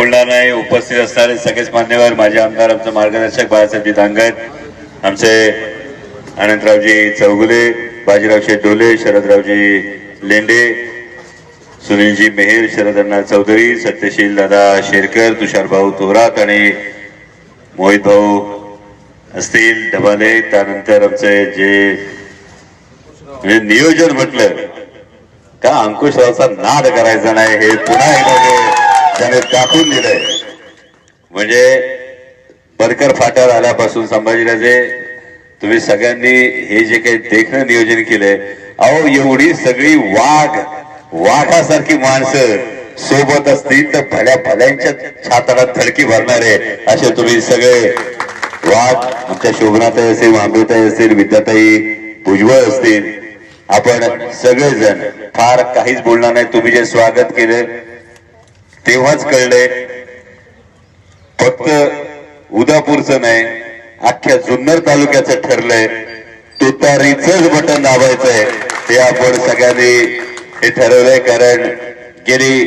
बोलणार नाही उपस्थित असणारे सगळेच मान्यवर माझे आमदार आमचे मार्गदर्शक बाळासाहेबजी दांगर आमचे अनंतरावजी चौगुले बाजीराव डोले शरदरावजी लेंडे सुनीलजी मेहेर शरदण्णा चौधरी सत्यशील दादा शेरकर तुषार भाऊ थोरात आणि मोहित भाऊ असतील डबाले त्यानंतर आमचे जे म्हणजे नियोजन म्हटलं का अंकुशरावचा नाद करायचा नाही हे पुन्हा एकदा त्याने कापून दिलंय. म्हणजे बरकर फाटा आल्यापासून संभाजीराजे तुम्ही सगळ्यांनी हे जे काही देखणं नियोजन केलंय अहो एवढी सगळी वाघ वाघासारखी माणसं सोबत असतील तर भल्या भल्यांच्या छाताला थडकी भरणारे असे तुम्ही सगळे वाघ आमच्या शोभनाताई असेल मांबेताई असेल विद्याताई भुजबळ असतील आपण सगळेजण फार काहीच बोलणार नाही. तुम्ही जे स्वागत केलं तेव्हाच कळलंय फक्त उदापूरचं नाही अख्ख्या जुन्नर तालुक्याचं ठरलंय तुतारीच बटन दाबायचंय हे आपण सगळ्यांनी हे ठरवलंय कारण गेली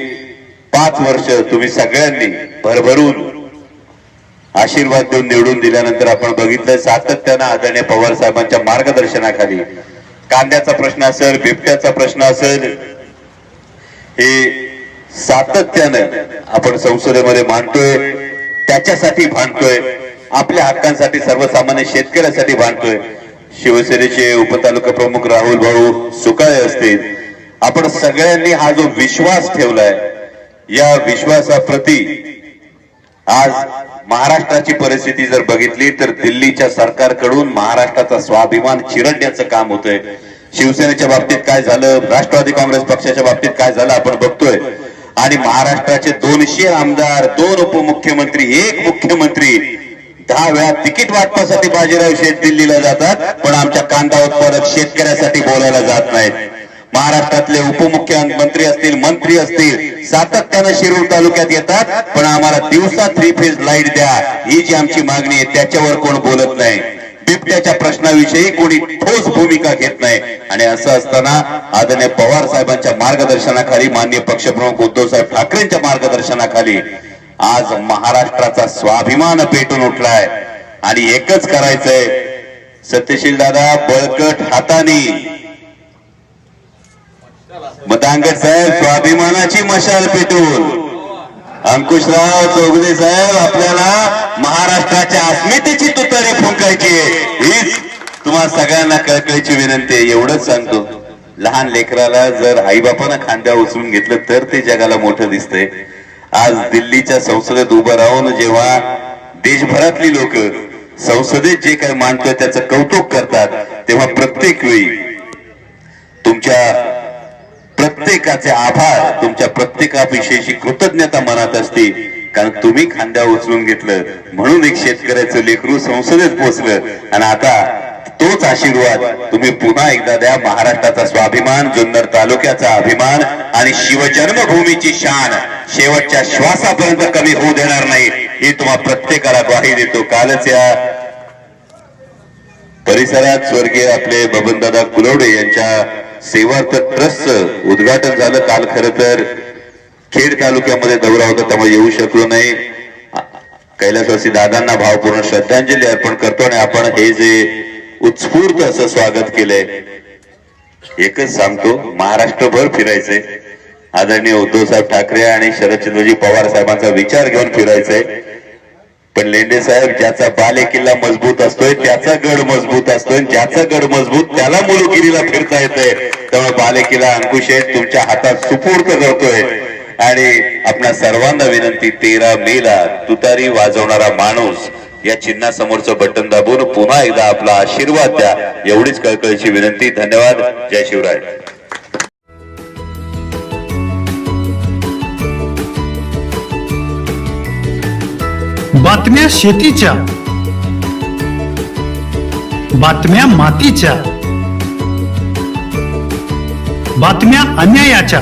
पाच वर्ष तुम्ही सगळ्यांनी भरभरून आशीर्वाद देऊन निवडून दिल्यानंतर आपण बघितलं सातत्यानं आदरणीय पवार साहेबांच्या मार्गदर्शनाखाली. कांद्याचा प्रश्न असेल बिबट्याचा प्रश्न असेल हे सातत्यानं आपण संसदेमध्ये मांडतोय त्याच्यासाठी भांडतोय आपल्या हक्कांसाठी सर्वसामान्य शेतकऱ्यासाठी भांडतोय. शिवसेनेचे उपतालुका प्रमुख राहुल भाऊ सुकाळे असतील. आपण सगळ्यांनी हा जो विश्वास ठेवलाय या विश्वासाप्रती आज महाराष्ट्राची परिस्थिती जर बघितली तर दिल्लीच्या सरकारकडून महाराष्ट्राचा स्वाभिमान चिरडण्याचं काम होतंय. शिवसेनेच्या बाबतीत काय झालं? राष्ट्रवादी काँग्रेस पक्षाच्या बाबतीत काय झालं? आपण बघतोय. आणि महाराष्ट्राचे दोनशे आमदार दोन उपमुख्यमंत्री एक मुख्यमंत्री दहा वेळा तिकीट वाटपासाठी बाजीराव शेठ दिल्लीला जातात पण आमच्या कांदा उत्पादक शेतकऱ्यासाठी बोलायला जात नाहीत. महाराष्ट्रातले उपमुख्यमंत्री असतील मंत्री असतील सातत्यानं शिरूर तालुक्यात येतात पण आम्हाला दिवसा थ्री फेज लाइट द्या. ही जी आमची मागणी आहे त्याच्यावर कोण बोलत नाही. बिबट्याच्या प्रश्नाविषयी कोणी ठोस भूमिका घेत नाही. आणि असं असताना आदरणीय पवार साहेबांच्या मार्गदर्शनाखाली माननीय पक्षप्रमुख उद्धव साहेब ठाकरेंच्या मार्गदर्शनाखाली आज महाराष्ट्राचा स्वाभिमान पेटून उठलाय. आणि एकच करायचंय. सत्यशील दादा बळकट हातानी. मतांगट साहेब स्वाभिमानाची मशाल पेटून. अंकुशराव चौगुले साहेब आपल्याला महाराष्ट्राच्या अस्मितेची तुतारी फुंकायची आहे. हीच तुम्हाला सगळ्यांना कळकळीची विनंती आहे. एवढंच सांगतो. लहान लेकराला जर आईबापानं खांद्या उचलून घेतलं तर ते जगाला मोठं दिसतंय. आज दिल्लीच्या संसदेत उभं राहून जेव्हा देशभरातली लोक संसदेत जे काही मांडतोय त्याचं कौतुक करतात तेव्हा प्रत्येक वेळी तुमच्या प्रत्येकाचे आभार तुमच्या प्रत्येकाविषयीची कृतज्ञता मनात असते. कारण तुम्ही खांद्या उचलून घेतलं म्हणून एक शेतकऱ्याचं लेकरू संसदेत पोचलं. आणि आता तोच आशीर्वाद तुम्ही पुन्हा एकदा द्या. महाराष्ट्राचा स्वाभिमान जुन्नर तालुक्याचा अभिमान आणि शिवजन्मभूमीची शान शेवटच्या श्वासापर्यंत कमी होऊ देणार नाही. हे तुम्हा प्रत्येकाला ग्वाही देतो. कालच या परिसरात स्वर्गीय आपले बबनदादा कुलवडे यांच्या सेवार्थ ट्रस्टचं उद्घाटन झालं. काल खरं तर खेड तालुक्यामध्ये दौरा होता त्यामुळे येऊ शकलो नाही. कैलासवासी दादांना भावपूर्ण श्रद्धांजली अर्पण करतो आणि आपण हे जे उत्स्फूर्त असं स्वागत केलंय एकच सांगतो महाराष्ट्रभर फिरायचंय. आदरणीय उद्धव साहेब ठाकरे आणि शरदचंद्रजी पवार साहेबांचा विचार घेऊन फिरायचंय. पण लेंडे साहेब ज्याचा बाले किल्ला मजबूत असतोय त्याचा गड मजबूत असतोय ज्याचा गड मजबूत त्याला मुलगिरीला फिरता येतोय. त्यामुळे बाले किल्ला अंकुश आहे तुमच्या हातात सुपूर्त करतोय आणि आपल्या सर्वांना विनंती तेरा मेला तुतारी वाजवणारा माणूस या चिन्हासमोरचं बटन दाबून पुन्हा एकदा आपला आशीर्वाद द्या. एवढीच कळकळीची विनंती. धन्यवाद. जय शिवराय. बातम्या शेतीच्या. बातम्या मातीच्या. बातम्या अन्यायाच्या.